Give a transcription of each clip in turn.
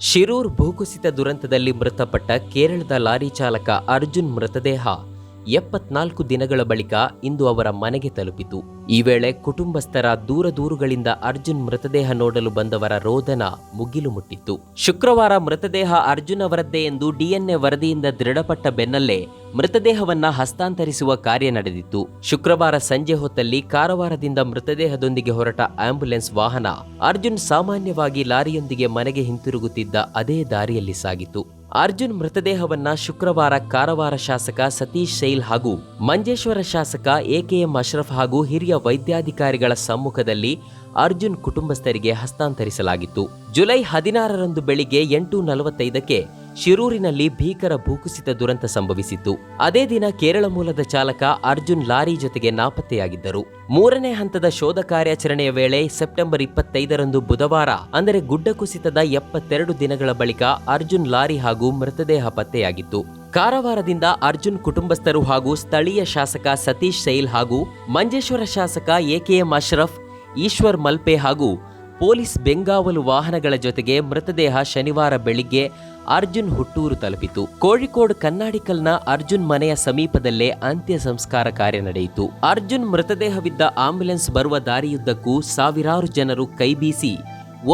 ಶಿರೂರ್ ಭೂಕುಸಿತ ದುರಂತದಲ್ಲಿ ಮೃತಪಟ್ಟ ಕೇರಳದ ಲಾರಿ ಚಾಲಕ ಅರ್ಜುನ್ ಮೃತದೇಹ ಎಪ್ಪತ್ನಾಲ್ಕು ದಿನಗಳ ಬಳಿಕ ಇಂದು ಅವರ ಮನೆಗೆ ತಲುಪಿತು. ಈ ವೇಳೆ ಕುಟುಂಬಸ್ಥರ ದೂರ ದೂರುಗಳಿಂದ ಅರ್ಜುನ್ ಮೃತದೇಹ ನೋಡಲು ಬಂದವರ ರೋದನ ಮುಗಿಲು ಮುಟ್ಟಿತ್ತು. ಶುಕ್ರವಾರ ಮೃತದೇಹ ಅರ್ಜುನ್ ಅವರದ್ದೇ ಎಂದು ಡಿಎನ್ಎ ವರದಿಯಿಂದ ದೃಢಪಟ್ಟ ಬೆನ್ನಲ್ಲೇ ಮೃತದೇಹವನ್ನ ಹಸ್ತಾಂತರಿಸುವ ಕಾರ್ಯ ನಡೆದಿತ್ತು. ಶುಕ್ರವಾರ ಸಂಜೆ ಹೊತ್ತಲ್ಲಿ ಕಾರವಾರದಿಂದ ಮೃತದೇಹದೊಂದಿಗೆ ಹೊರಟ ಆಂಬ್ಯುಲೆನ್ಸ್ ವಾಹನ ಅರ್ಜುನ್ ಸಾಮಾನ್ಯವಾಗಿ ಲಾರಿಯೊಂದಿಗೆ ಮನೆಗೆ ಹಿಂತಿರುಗುತ್ತಿದ್ದ ಅದೇ ದಾರಿಯಲ್ಲಿ ಸಾಗಿತು ಅರ್ಜುನ್ ಮೃತದೇಹವನ್ನ ಶುಕ್ರವಾರ ಕಾರವಾರ ಶಾಸಕ ಸತೀಶ್ ಶೈಲ್ ಹಾಗೂ ಮಂಜೇಶ್ವರ ಶಾಸಕ ಎಕೆಎಂ ಅಶ್ರಫ್ ಹಾಗೂ ಹಿರಿಯ ವೈದ್ಯಾಧಿಕಾರಿಗಳ ಸಮ್ಮುಖದಲ್ಲಿ ಅರ್ಜುನ್ ಕುಟುಂಬಸ್ಥರಿಗೆ ಹಸ್ತಾಂತರಿಸಲಾಗಿತ್ತು. ಜುಲೈ ಹದಿನಾರರಂದು ಬೆಳಿಗ್ಗೆ ಎಂಟು ನಲವತ್ತೈದಕ್ಕೆ ಶಿರೂರಿನಲ್ಲಿ ಭೀಕರ ಭೂಕುಸಿತ ದುರಂತ ಸಂಭವಿಸಿತ್ತು. ಅದೇ ದಿನ ಕೇರಳ ಮೂಲದ ಚಾಲಕ ಅರ್ಜುನ್ ಲಾರಿ ಜೊತೆಗೆ ನಾಪತ್ತೆಯಾಗಿದ್ದರು. ಮೂರನೇ ಹಂತದ ಶೋಧ ಕಾರ್ಯಾಚರಣೆಯ ವೇಳೆ ಸೆಪ್ಟೆಂಬರ್ ಇಪ್ಪತ್ತೈದರಂದು ಬುಧವಾರ, ಅಂದರೆ ಗುಡ್ಡ ಕುಸಿತದ ಎಪ್ಪತ್ತೆರಡು ದಿನಗಳ ಬಳಿಕ ಅರ್ಜುನ್ ಲಾರಿ ಹಾಗೂ ಮೃತದೇಹ ಪತ್ತೆಯಾಗಿತ್ತು. ಕಾರವಾರದಿಂದ ಅರ್ಜುನ್ ಕುಟುಂಬಸ್ಥರು ಹಾಗೂ ಸ್ಥಳೀಯ ಶಾಸಕ ಸತೀಶ್ ಸೈಲ್ ಹಾಗೂ ಮಂಜೇಶ್ವರ ಶಾಸಕ ಎಕೆಎಂ ಅಶ್ರಫ್, ಈಶ್ವರ್ ಮಲ್ಪೆ ಹಾಗೂ ಪೊಲೀಸ್ ಬೆಂಗಾವಲು ವಾಹನಗಳ ಜೊತೆಗೆ ಮೃತದೇಹ ಶನಿವಾರ ಬೆಳಿಗ್ಗೆ ಅರ್ಜುನ್ ಹುಟ್ಟೂರು ತಲುಪಿತು. ಕೋಳಿಕೋಡ್ ಕನ್ನಾಡಿಕಲ್ನ ಅರ್ಜುನ್ ಮನೆಯ ಸಮೀಪದಲ್ಲೇ ಅಂತ್ಯ ಸಂಸ್ಕಾರ ಕಾರ್ಯ ನಡೆಯಿತು. ಅರ್ಜುನ್ ಮೃತದೇಹವಿದ್ದ ಆಂಬ್ಯುಲೆನ್ಸ್ ಬರುವ ದಾರಿಯುದ್ದಕ್ಕೂ ಸಾವಿರಾರು ಜನರು ಕೈಬೀಸಿ,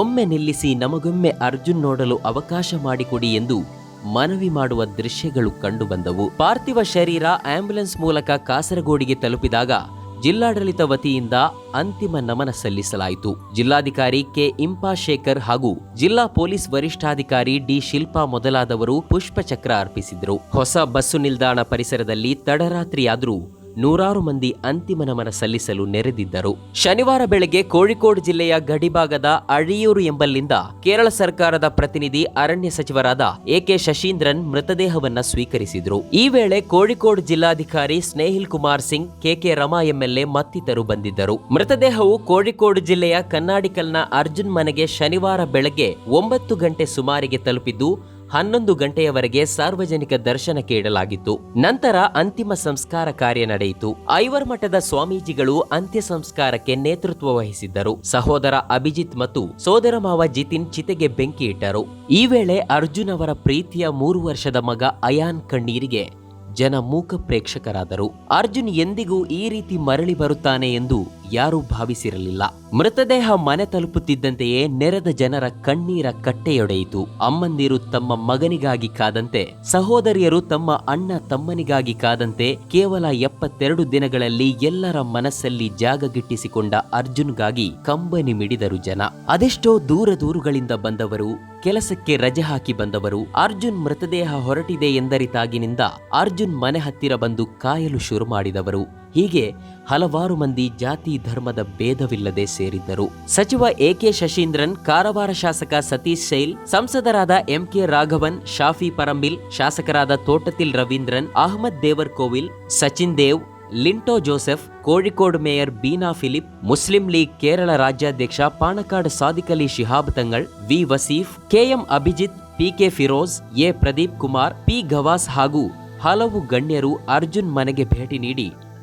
ಒಮ್ಮೆ ನಿಲ್ಲಿಸಿ ನಮಗೊಮ್ಮೆ ಅರ್ಜುನ್ ನೋಡಲು ಅವಕಾಶ ಮಾಡಿಕೊಡಿ ಎಂದು ಮನವಿ ಮಾಡುವ ದೃಶ್ಯಗಳು ಕಂಡುಬಂದವು. ಪಾರ್ಥಿವ ಶರೀರ ಆಂಬ್ಯುಲೆನ್ಸ್ ಮೂಲಕ ಕಾಸರಗೋಡಿಗೆ ತಲುಪಿದಾಗ ಜಿಲ್ಲಾಡಳಿತ ವತಿಯಿಂದ ಅಂತಿಮ ನಮನ ಸಲ್ಲಿಸಲಾಯಿತು. ಜಿಲ್ಲಾಧಿಕಾರಿ ಕೆ. ಇಂಪಾ ಶೇಖರ್ ಹಾಗೂ ಜಿಲ್ಲಾ ಪೊಲೀಸ್ ವರಿಷ್ಠಾಧಿಕಾರಿ ಡಿ. ಶಿಲ್ಪಾ ಮೊದಲಾದವರು ಪುಷ್ಪಚಕ್ರ ಅರ್ಪಿಸಿದರು. ಹೊಸ ಬಸ್ಸು ನಿಲ್ದಾಣ ಪರಿಸರದಲ್ಲಿ ತಡರಾತ್ರಿಯಾದರೂ ನೂರಾರು ಮಂದಿ ಅಂತಿಮ ನಮನ ಸಲ್ಲಿಸಲು ನೆರೆದಿದ್ದರು. ಶನಿವಾರ ಬೆಳಗ್ಗೆ ಕೋಳಿಕೋಡ್ ಜಿಲ್ಲೆಯ ಗಡಿಭಾಗದ ಅಳಿಯೂರು ಎಂಬಲ್ಲಿಂದ ಕೇರಳ ಸರ್ಕಾರದ ಪ್ರತಿನಿಧಿ ಅರಣ್ಯ ಸಚಿವರಾದ ಎಕೆ ಶಶೀಂದ್ರನ್ ಮೃತದೇಹವನ್ನು ಸ್ವೀಕರಿಸಿದರು. ಈ ವೇಳೆ ಕೋಳಿಕೋಡ್ ಜಿಲ್ಲಾಧಿಕಾರಿ ಸ್ನೇಹಿಲ್ ಕುಮಾರ್ ಸಿಂಗ್, ಕೆಕೆ ರಮಾ ಎಂಎಲ್ಎ ಮತ್ತಿತರು ಬಂದಿದ್ದರು. ಮೃತದೇಹವು ಕೋಳಿಕೋಡ್ ಜಿಲ್ಲೆಯ ಕನ್ನಾಡಿಕಲ್ನ ಅರ್ಜುನ್ ಮನೆಗೆ ಶನಿವಾರ ಬೆಳಗ್ಗೆ ಒಂಬತ್ತು ಗಂಟೆ ಸುಮಾರಿಗೆ ತಲುಪಿದ್ದು ಹನ್ನೊಂದು ಗಂಟೆಯವರೆಗೆ ಸಾರ್ವಜನಿಕ ದರ್ಶನ ಕೇಳಲಾಗಿತ್ತು. ನಂತರ ಅಂತಿಮ ಸಂಸ್ಕಾರ ಕಾರ್ಯ ನಡೆಯಿತು. ಐವರ್ ಮಠದ ಸ್ವಾಮೀಜಿಗಳು ಅಂತ್ಯ ಸಂಸ್ಕಾರಕ್ಕೆ ನೇತೃತ್ವ ವಹಿಸಿದ್ದರು. ಸಹೋದರ ಅಭಿಜಿತ್ ಮತ್ತು ಸೋದರ ಮಾವ ಜಿತಿನ್ ಚಿತೆಗೆ ಬೆಂಕಿ ಇಟ್ಟರು. ಈ ವೇಳೆ ಅರ್ಜುನ್ ಅವರ ಪ್ರೀತಿಯ ಮೂರು ವರ್ಷದ ಮಗ ಅಯಾನ್ ಕಣ್ಣೀರಿಗೆ ಜನ ಮೂಕ ಪ್ರೇಕ್ಷಕರಾದರು. ಅರ್ಜುನ್ ಎಂದಿಗೂ ಈ ರೀತಿ ಮರಳಿ ಬರುತ್ತಾನೆ ಎಂದು ಯಾರೂ ಭಾವಿಸಿರಲಿಲ್ಲ. ಮೃತದೇಹ ಮನೆ ತಲುಪುತ್ತಿದ್ದಂತೆಯೇ ನೆರೆದ ಜನರ ಕಣ್ಣೀರ ಕಟ್ಟೆಯೊಡೆಯಿತು. ಅಮ್ಮಂದಿರು ತಮ್ಮ ಮಗನಿಗಾಗಿ ಕಾದಂತೆ, ಸಹೋದರಿಯರು ತಮ್ಮ ಅಣ್ಣ ತಮ್ಮನಿಗಾಗಿ ಕಾದಂತೆ ಕೇವಲ ಎಪ್ಪತ್ತೆರಡು ದಿನಗಳಲ್ಲಿ ಎಲ್ಲರ ಮನಸ್ಸಲ್ಲಿ ಜಾಗ ಗಿಟ್ಟಿಸಿಕೊಂಡ ಅರ್ಜುನ್ಗಾಗಿ ಕಂಬನಿ ಮಿಡಿದರು ಜನ. ಅದೆಷ್ಟೋ ದೂರ ದೂರುಗಳಿಂದ ಬಂದವರು, ಕೆಲಸಕ್ಕೆ ರಜೆ ಹಾಕಿ ಬಂದವರು. ಅರ್ಜುನ್ ಮೃತದೇಹ ಹೊರಟಿದೆ ಎಂದರಿತಾಗಿನಿಂದ ಅರ್ಜುನ್ ಮನೆ ಹತ್ತಿರ ಬಂದು ಕಾಯಲು ಶುರು ಮಾಡಿದವರು. ಹೀಗೆ ಹಲವಾರು ಮಂದಿ ಜಾತಿ ಧರ್ಮದ ಭೇದವಿಲ್ಲದೆ ಸೇರಿದ್ದರು. ಸಚಿವ ಎಕೆ ಶಶೀಂದ್ರನ್, ಕಾರವಾರ ಶಾಸಕ ಸತೀಶ್ ಶೈಲ್, ಸಂಸದರಾದ ಎಂಕೆ ರಾಘವನ್, ಶಾಫಿ ಪರಂಬಿಲ್, ಶಾಸಕರಾದ Thottathil Raveendran, Ahamed Devarkovil Sachin Dev, Linto Joseph, Kozhikode mayor Beena Philip, Muslim League Kerala ರಾಜ್ಯಾಧ್ಯಕ್ಷ Panakkad Sadiqali Shihab Thangal, V. Waseef, KM Abhijith, PK Firoz, A. Pradeep Kumar, P. Gavas ಹಾಗೂ ಹಲವು ಗಣ್ಯರು ಅರ್ಜುನ್ ಮನೆಗೆ ಭೇಟಿ ನೀಡಿ